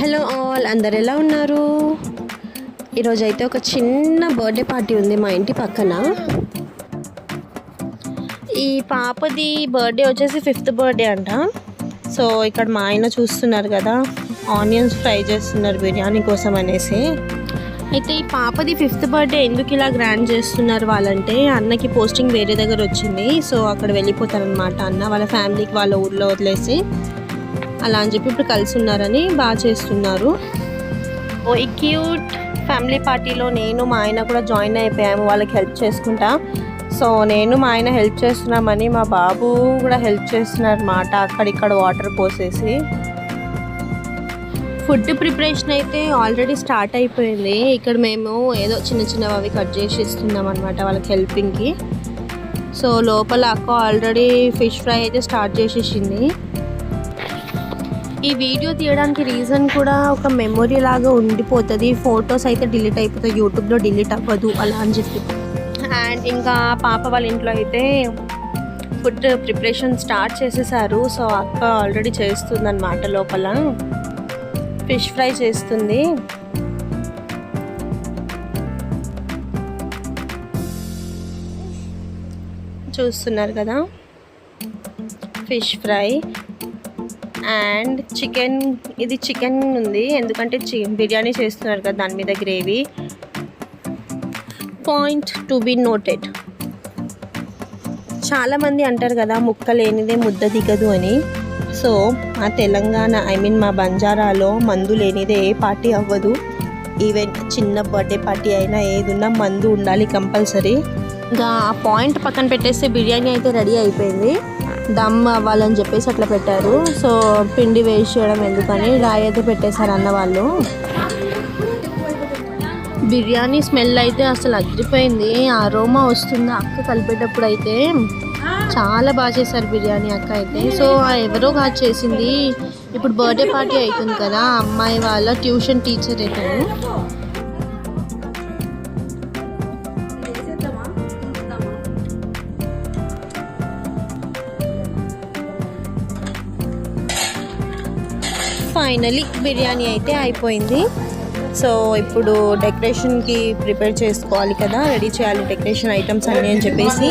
Hello all అందరు ఎలా ఉన్నారు? ఈరోజు అయితే ఒక చిన్న బర్త్డే పార్టీ ఉంది మా ఇంటి పక్కన. ఈ పాపది బర్త్డే వచ్చేసి ఫిఫ్త్ బర్త్డే అంట. సో ఇక్కడ మా ఆయన చూస్తున్నారు కదా ఆనియన్స్ ఫ్రై చేస్తున్నారు బిర్యానీ కోసం అనేసి. అయితే ఈ పాపది ఫిఫ్త్ బర్త్డే ఎందుకు ఇలా గ్రాండ్ చేస్తున్నారు వాళ్ళంటే అన్నకి పోస్టింగ్ వేరే దగ్గర వచ్చింది. సో అక్కడ వెళ్ళిపోతారనమాట అన్న వాళ్ళ ఫ్యామిలీకి వాళ్ళ ఊర్లో వదిలేసి. అలా అని చెప్పి ఇప్పుడు కలిసి ఉన్నారని బాగా చేస్తున్నారు. ఓ ఈ క్యూట్ ఫ్యామిలీ పార్టీలో నేను మా ఆయన కూడా జాయిన్ అయిపోయాము వాళ్ళకి హెల్ప్ చేసుకుంటా. సో నేను మా ఆయన హెల్ప్ చేస్తున్నామని మా బాబు కూడా హెల్ప్ చేస్తున్నారు అన్నమాట అక్కడిక్కడ వాటర్ పోసేసి. ఫుడ్ ప్రిపరేషన్ అయితే ఆల్రెడీ స్టార్ట్ అయిపోయింది. ఇక్కడ మేము ఏదో చిన్న చిన్నవి అవి కట్ చేసి ఇస్తున్నాం అనమాట వాళ్ళకి హెల్పింగ్కి. సో లోపల అక్క ఆల్రెడీ ఫిష్ ఫ్రై అయితే స్టార్ట్ చేసేసింది. ఈ వీడియో తీయడానికి రీజన్ కూడా ఒక మెమొరీ లాగా ఉండిపోతుంది. ఫొటోస్ అయితే డిలీట్ అయిపోతాయి. యూట్యూబ్లో డిలీట్ అవ్వదు. అలా అని చెప్పి. అండ్ ఇంకా పాప వాళ్ళ ఇంట్లో అయితే ఫుడ్ ప్రిపరేషన్ స్టార్ట్ చేసేసారు. సో అక్క ఆల్రెడీ చేస్తుందన్నమాట లోపల. ఫిష్ ఫ్రై చేస్తుంది. చూస్తున్నారు కదా? ఫిష్ ఫ్రై అండ్ చికెన్ ఇది చికెన్ ఉంది. ఎందుకంటే చి బిర్యానీ చేస్తున్నారు కదా దాని మీద gravy. Point to be noted చాలామంది అంటారు కదా ముక్క లేనిదే ముద్ద దిగదు అని. సో మా తెలంగాణ ఐ మీన్ మా బంజారాలో మందు లేనిదే ఏ పార్టీ అవ్వదు. ఈవెన్ చిన్న బర్త్డే పార్టీ అయినా ఏదున్నా మందు ఉండాలి కంపల్సరీ. ఇంకా ఆ పాయింట్ పక్కన పెట్టేస్తే బిర్యానీ అయితే రెడీ అయిపోయింది. దమ్ అవ్వాలని చెప్పేసి అట్లా పెట్టారు. సో పిండి వేస్ట్ చేయడం ఎందుకని రాయి అయితే పెట్టేశారు అన్న వాళ్ళు. బిర్యానీ స్మెల్ అయితే అసలు అదిరిపోయింది అరోమా వస్తుంది అక్క కలిపేటప్పుడు అయితే చాలా బాగా చేశారు బిర్యానీ అక్క అయితే. సో ఆ ఎవరో కాదు చేసింది. ఇప్పుడు బర్త్డే పార్టీ అవుతుంది కదా అమ్మాయి వాళ్ళ ట్యూషన్ టీచర్ అయితే ఫైనలీ బిర్యానీ అయితే అయిపోయింది. సో ఇప్పుడు డెకరేషన్కి ప్రిపేర్ చేసుకోవాలి కదా రెడీ చేయాలి డెకరేషన్ ఐటమ్స్ అన్నీ అని చెప్పేసి.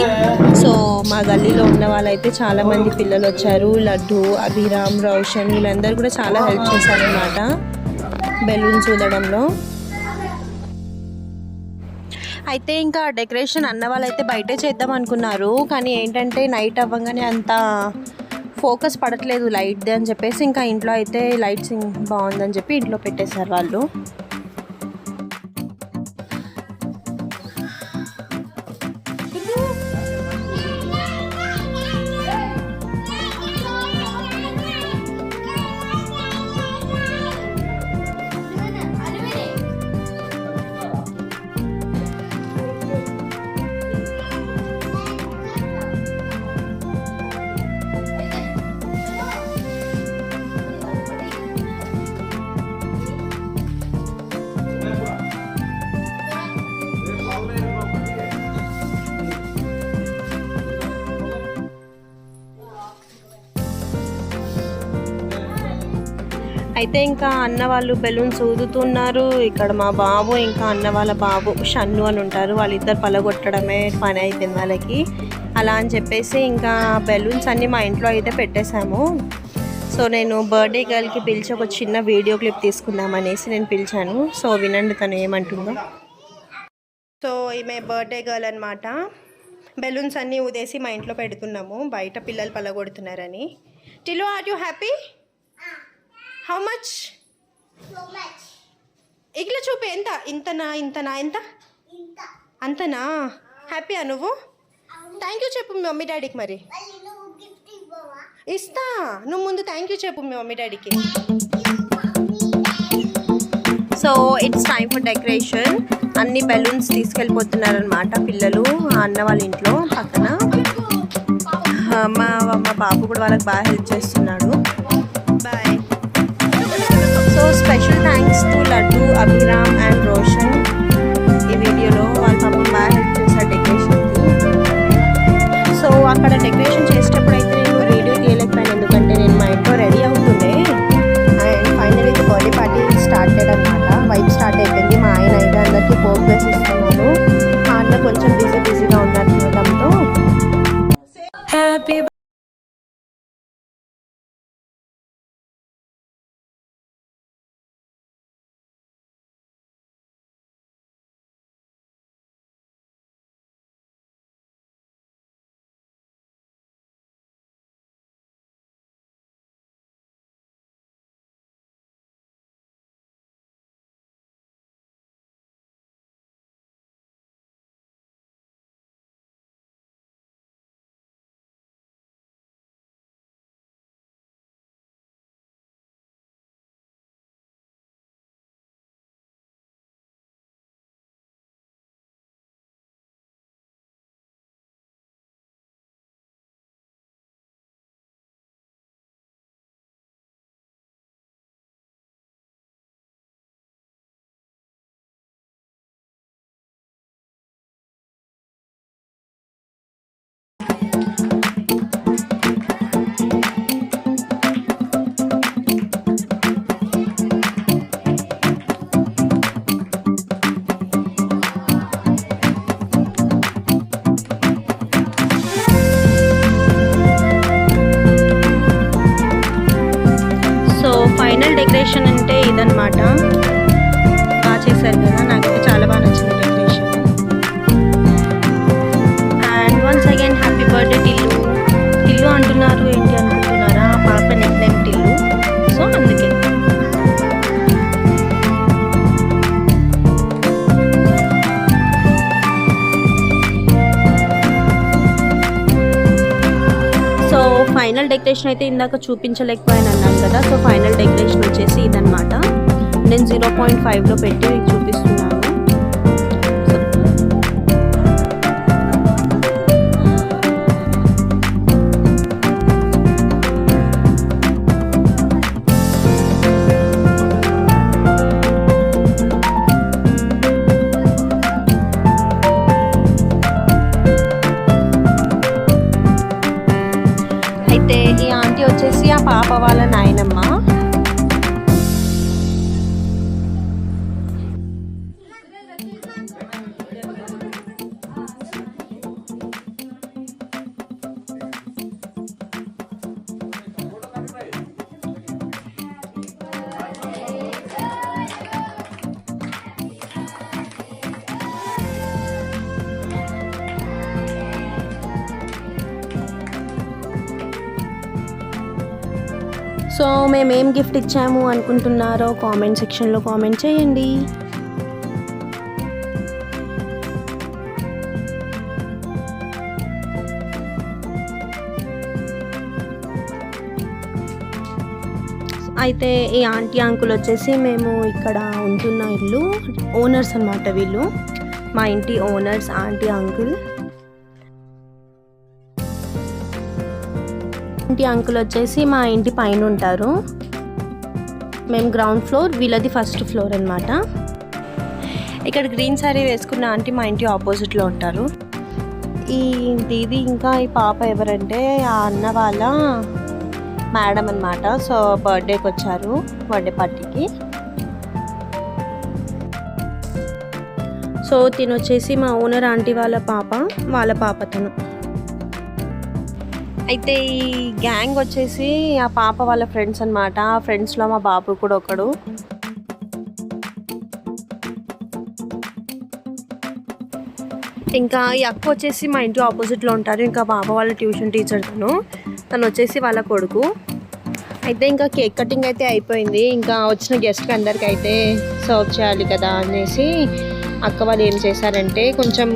సో మా గల్లీలో ఉన్న వాళ్ళైతే చాలామంది పిల్లలు వచ్చారు. లడ్డు అభిరామ్ రోషన్ వీళ్ళందరూ కూడా చాలా హెల్ప్ చేశారనమాట బెలూన్స్ చూడడంలో అయితే ఇంకా డెకరేషన్ అన్న వాళ్ళైతే బయటే చేద్దాం అనుకున్నారు. కానీ ఏంటంటే నైట్ అవ్వగానే అంత ఫోకస్ పడట్లేదు లైట్ది అని చెప్పేసి ఇంకా ఇంట్లో అయితే లైట్స్ బాగుందని చెప్పి ఇంట్లో పెట్టేశారు వాళ్ళు. అయితే ఇంకా అన్న వాళ్ళు బెలూన్స్ ఊదుతున్నారు. ఇక్కడ మా బాబు ఇంకా అన్న వాళ్ళ బాబు షన్ను అని ఉంటారు. వాళ్ళిద్దరు పలగొట్టడమే పని అయిపోయింది వాళ్ళకి. అలా అని చెప్పేసి ఇంకా బెలూన్స్ అన్నీ మా ఇంట్లో అయితే పెట్టేశాము. సో నేను బర్త్డే గర్ల్కి పిలిచి ఒక చిన్న వీడియో క్లిప్ తీసుకుందాం అనేసి నేను పిలిచాను. సో వినండి తను ఏమంటుందో. సో ఈమె బర్త్డే గర్ల్ అనమాట బెలూన్స్ అన్నీ ఊదేసి మా ఇంట్లో పెడుతున్నాము. బయట పిల్లలు పలగొడుతున్నారని. టిలో are you happy? How much So much. ఇట్లా చూపి. ఎంత? ఇంతనా? ఇంతనా? ఎంత? అంతనా? హ్యాపీయా నువ్వు? థ్యాంక్ యూ చెప్పు మీ మమ్మీ డాడీకి మరి. ఇస్తా. నువ్వు ముందు థ్యాంక్ యూ చెప్పు మీ మమ్మీ డాడీకి. So it's time for decoration అన్ని బెలూన్స్ తీసుకెళ్ళిపోతున్నారనమాట పిల్లలు అన్న వాళ్ళ ఇంట్లో పక్కన. మా మా బాబు కూడా వాళ్ళకి బాగా హెల్ప్ చేస్తున్నాడు. Special thanks to Laddu Abhiram and Roshan ఈ వీడియోలో వాళ్ళు పాపం బాగా హెల్ప్ చేశారు డెకరేషన్కి సో అక్కడ డెకరేషన్ చేసేటప్పుడు అయితే నేను వీడియో తీయలేకపోయాను. ఎందుకంటే నేను మా ఇంట్లో రెడీ అవుతుండే. అండ్ ఫైనల్ అయితే బర్త్డే పార్టీ స్టార్ట్ అయ్యాడనమాట వైఫ్ స్టార్ట్ అయిపోయింది. మా ఆయన అయితే అందరికీ పోక్ వేసిస్తాను డెకరేషన్ అయితే ఇందాక చూపించలేకపోయాను అన్నాను కదా సో ఫైనల్ డెకరేషన్ వచ్చేసి ఇదనమాట నేను జీరో పాయింట్ ఫైవ్లో పెట్టి చూపిస్తున్నాను. సో మేమేం గిఫ్ట్ ఇచ్చాము అనుకుంటున్నారో కామెంట్ సెక్షన్లో కామెంట్ చేయండి. అయితే ఈ ఆంటీ అంకుల్ వచ్చేసి మేము ఇక్కడ ఉంటున్న ఇల్లు ఓనర్స్ అన్నమాట వీళ్ళు. మా ఇంటి ఓనర్స్ ఆంటీ అంకుల్. ఇంటి అంకుల్ వచ్చేసి మా ఇంటి పైన ఉంటారు. మేము గ్రౌండ్ ఫ్లోర్ వీళ్ళది ఫస్ట్ ఫ్లోర్ అనమాట ఇక్కడ గ్రీన్ శారీ వేసుకున్న ఆంటీ మా ఇంటి ఆపోజిట్లో ఉంటారు. ఈ దీది ఇంకా ఈ పాప ఎవరంటే ఆ అన్న వాళ్ళ మేడం అన్నమాట. సో బర్త్డేకి వచ్చారు బర్త్డే పార్టీకి సో తిను వచ్చేసి మా ఓనర్ ఆంటీ వాళ్ళ పాప వాళ్ళ పాప తను. అయితే ఈ గ్యాంగ్ వచ్చేసి ఆ పాప వాళ్ళ ఫ్రెండ్స్ అనమాట ఆ ఫ్రెండ్స్లో మా బాబు కూడా ఒకడు. ఇంకా ఈ అక్క వచ్చేసి మా ఇంటి ఆపోజిట్లో ఉంటారు. ఇంకా బాబ వాళ్ళ ట్యూషన్ టీచర్ తను. తను వచ్చేసి వాళ్ళ కొడుకు. అయితే ఇంకా కేక్ కటింగ్ అయితే అయిపోయింది. ఇంకా వచ్చిన గెస్ట్కి అందరికీ అయితే సర్వ్ చేయాలి కదా అనేసి అక్క వాళ్ళు ఏం చేశారంటే కొంచెం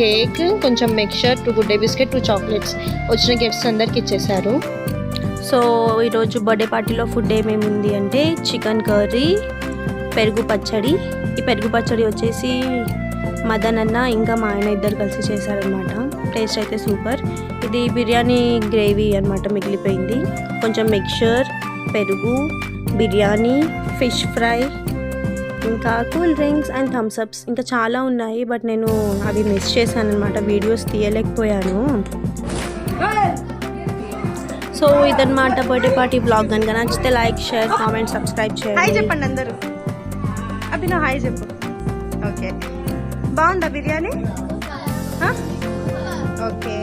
కేక్ కొంచెం mixture two Good Day biscuit two chocolates వచ్చిన గెస్ట్స్ అందరికి ఇచ్చేసారు సో ఈరోజు బర్త్డే పార్టీలో ఫుడ్ ఏమేమి ఉంది అంటే చికెన్ కర్రీ పెరుగు పచ్చడి. ఈ పెరుగు పచ్చడి వచ్చేసి మదన్ అన్న ఇంకా మా ఆయన ఇద్దరు కలిసి చేశారనమాట టేస్ట్ అయితే సూపర్. ఇది బిర్యానీ గ్రేవీ అన్నమాట మిగిలిపోయింది. కొంచెం మిక్చర్ పెరుగు బిర్యానీ ఫిష్ ఫ్రై ఇంకా cool drinks and Thums Ups ఇంకా చాలా ఉన్నాయి బట్ నేను అవి మిస్ చేశాను అనమాట వీడియోస్ తీయలేకపోయాను. సో ఇదనమాట బర్త్డే పార్టీ బ్లాగ్ కనుక నచ్చితే లైక్ షేర్ కామెంట్ సబ్స్క్రైబ్ చేయండి. హాయ్ చెప్పండి అందరూ. నా హాయ్ చెప్పు. ఓకే. బాగుందా బిర్యానీ? ఓకే.